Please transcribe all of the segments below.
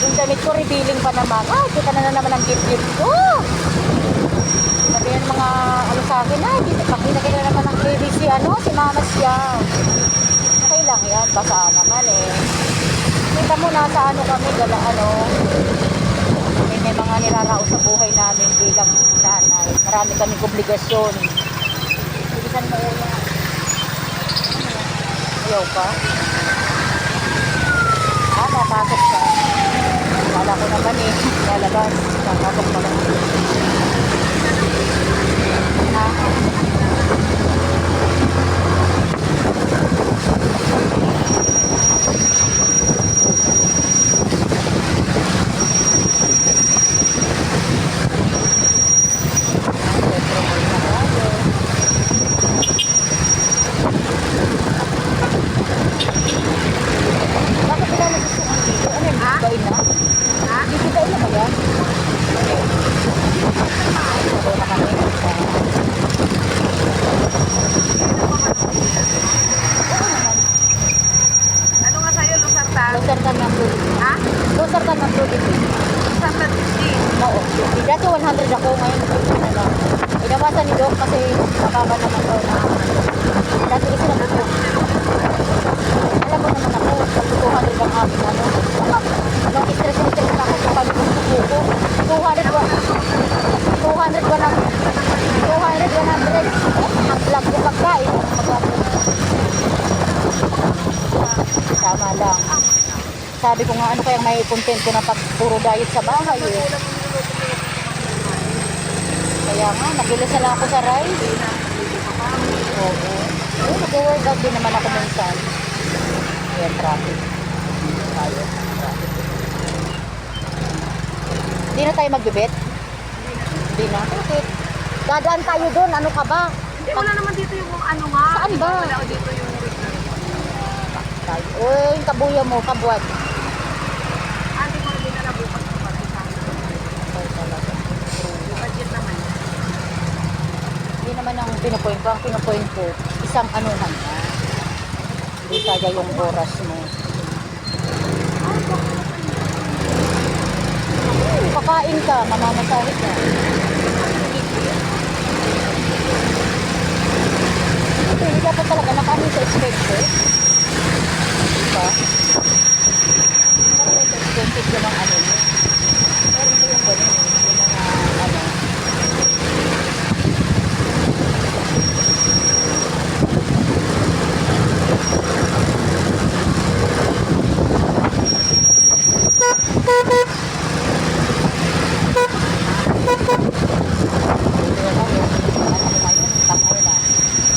yung, damit ko, revealing pa naman. Ah, kita na na naman ang gift-gift ko. Sabi yan mga ano sa akin, ay, kita, pakita ka na naman ng ABC, ano, si Mama siya. Okay lang yan, basa naman eh. Kita mo, nasa ano kami, gala, ano, may, may mga niraraos sa buhay namin bilang nanay. Marami kaming obligasyon. Bilisan mo una. Ayaw pa. Ah, papasok siya. Kala ko naman eh, lalabas. Papasok pa lang. Ah, Bakit wala nagsusukan dito? Ano yung bigay na? Ha? Bibigay na ba yan? Sabi na kami. Ano nga sa'yo, Lusartan? Losartan ng Blue Ha? Losartan ng Blue Lusartan 50. Oo. Dati 100 ako ngayon. Ano, inawasan ni Doc kasi mababa naman daw na. Dati kasi nabuto. Alam mo naman ako, pag 200 ang aking ano. Nung stress na stress na ako sa pagbuto sa buko. 200 ba? 200 ba ng 200, 100. Ang vlog ko pagkain. Tama lang. Sabi ko nga ano kayang may content ko na pag puro diet sa bahay eh. Kaya nga, nagilis na lang ako sa ride. Oo. Oo, nag-workout din naman ako minsan. Ayan, traffic. Tayo, traffic. Hindi na tayo magbibit? Hindi na. Bakit? Dadaan tayo doon. Ano ka ba? Hindi, wala naman dito yung ano nga. Saan ba? Wala dito yung. Uy, kabuya mo, kabuat. ate ko rin na bukas ko pala sa akin. Ay, talaga. Budget naman. Hindi naman ang pinupoint ko. Ang pinupoint ko, isang anuhan na. Hindi kaya yung oras mo. Kakain ka, mamamasahit ka. Hindi dapat talaga nakanin sa expensive. Diba? Parang ito expensive yung mga ano mo. Pero ito yung ganun, eh, yung mga ano.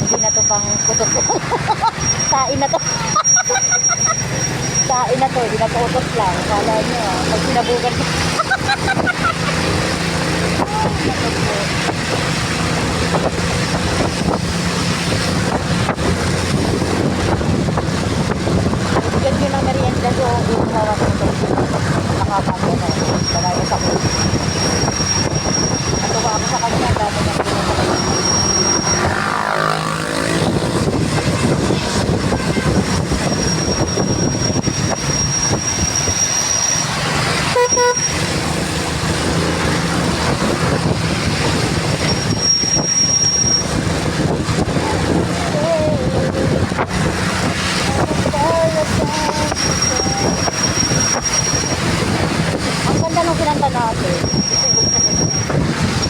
Hindi na to pang putot Tain na to. Tain na to, hindi na to utot lang. Kala nyo, ah, pag sinabugan ko. Ay, naku po. Bigyan nyo ng merienda so yung hawak ko ito. Nakakagyan na. Talaga sa pinunta. Ang ganda ng kinanta natin.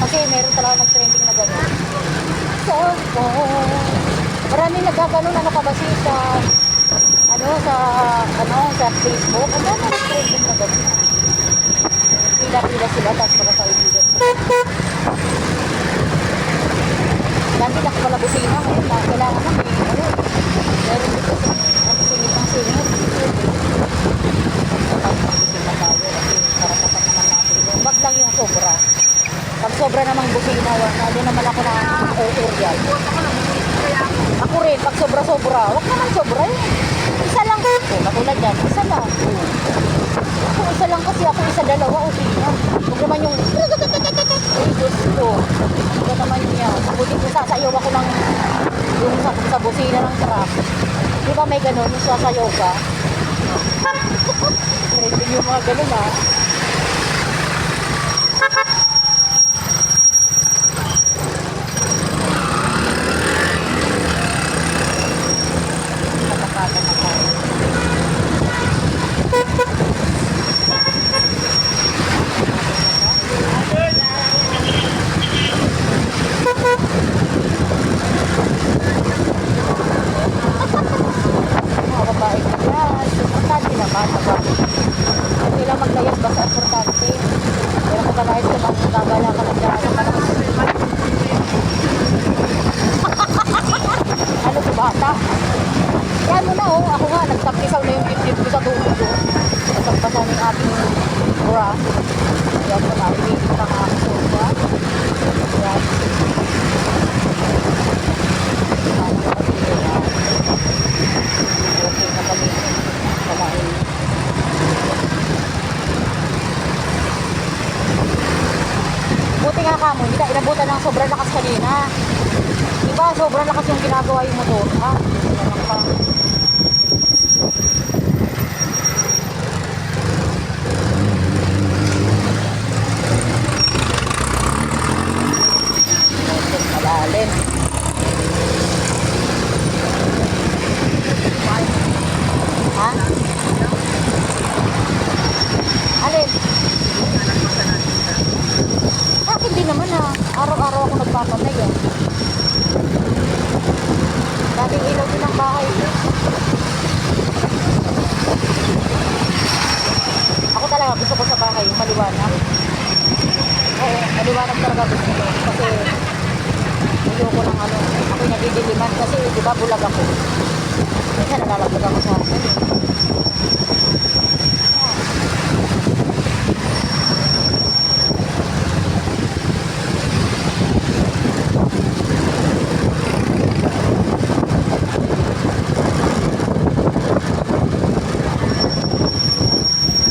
Kasi meron talaga nag-trending na gano'n. So, oh, maraming nagkaganon ano ka ba siya sa ano sa ano sa Facebook. Ang dami nag-trending na gano'n. Pila-pila sila tapos mga kaibigan. Dati lang pala busina ngayon na kailangan na may ano. Meron dito sa ano singit ng singit. Busina tayo kasi karapatan naman natin. yun. Wag lang yung sobra. Pag sobra namang busina, lalo naman ako na over yan. Bukas ako lang. Kaya ako. Ako rin, pag sobra-sobra, wag naman sobra yun. Isa lang ko. Katulad yan, isa lang. Ako isa lang kasi ako isa dalawa, okay na. Huwag naman yung Ay, Diyos ko. Huwag naman yan. Buti ko sasayaw ako ng yung sa, sa busina ng truck. Di ba may ganun, yung sasayaw ka? Trending yung mga ganun ah. Katakatan na tayo. Mga babae ko yan. Importante naman. Diba? Hindi lang maglayas basta importante. Pero kung kanahit ko lang gagala ka lang dyan. Ano to bata? Yan mo na oh. Ako nga, nagtampisaw na yung dibdib ko sa dulo ko. Nagtampasan ng ating bra. Yan mo na. Umiinig pa nga ako. Diba? Ano na kami. Kalain. Buti nga ka mo, hindi ka inabutan ng sobrang lakas kanina. Di ba, sobrang lakas yung ginagawa yung motor. Ha? Ganun pa. ハハハハ。Talaga gusto ko. Kasi ayoko ng ano, ako'y nagdidiliman kasi di ba bulag ako. Minsan nalalaglag ako sa akin.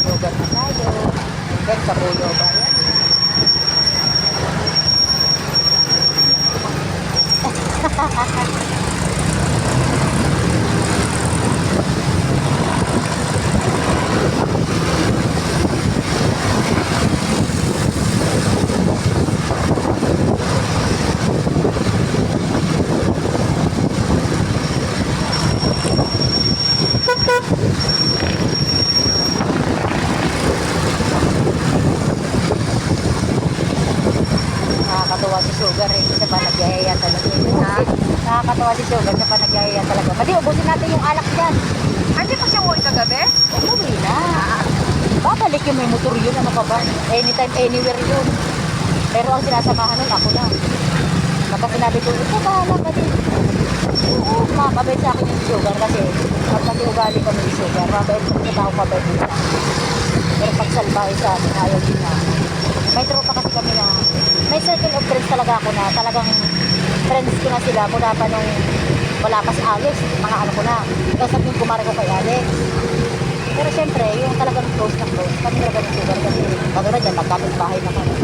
Yoga na tayo. Then sa buyo ba yan? Nakakatuwa si Sugar eh. Isa pa nagyayaya talaga. Ha? Nakakatuwa si. Isa pa nagyayaya talaga. Mali, ubusin natin yung alak dyan. Hindi pa siya uwi kagabi? Umuwi na. Babalik yung may motor yun. Ano ka ba? Anytime, anywhere yun. Pero ang sinasamahan nun, ako na. Baka sinabi ko, ito bahala ka din. Oo, makakabait sa akin yung sugar kasi pag kasi ugali kami yung sugar, mabait sa tao pabait nila. Pero pag salbahe sa amin, ayaw din na. May tropa kasi kami na, may circle of friends talaga ako na talagang friends ko na sila mula pa nung wala pa si Alex, mga ano ko na. Kasi yung kumare ko kay Alex. Pero syempre, yung talagang close na close, kami talaga ng sugar kasi katulad yan, magkapit bahay na kami.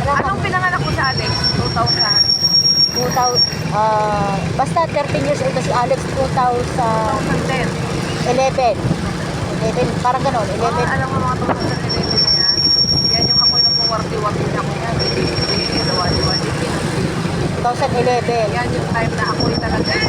Wala Anong pinanganak mo sa Alex? 2000? 2000, ah, basta 13 years old na si Alex, 2011. 2010. 11, parang ganon, 11. Ah, alam mo mga 2011 na yan? Yan yung ako'y nagwawarti-warti na ako yan. Hindi, dawali-wali. 2011. Yan yung time na ako'y talaga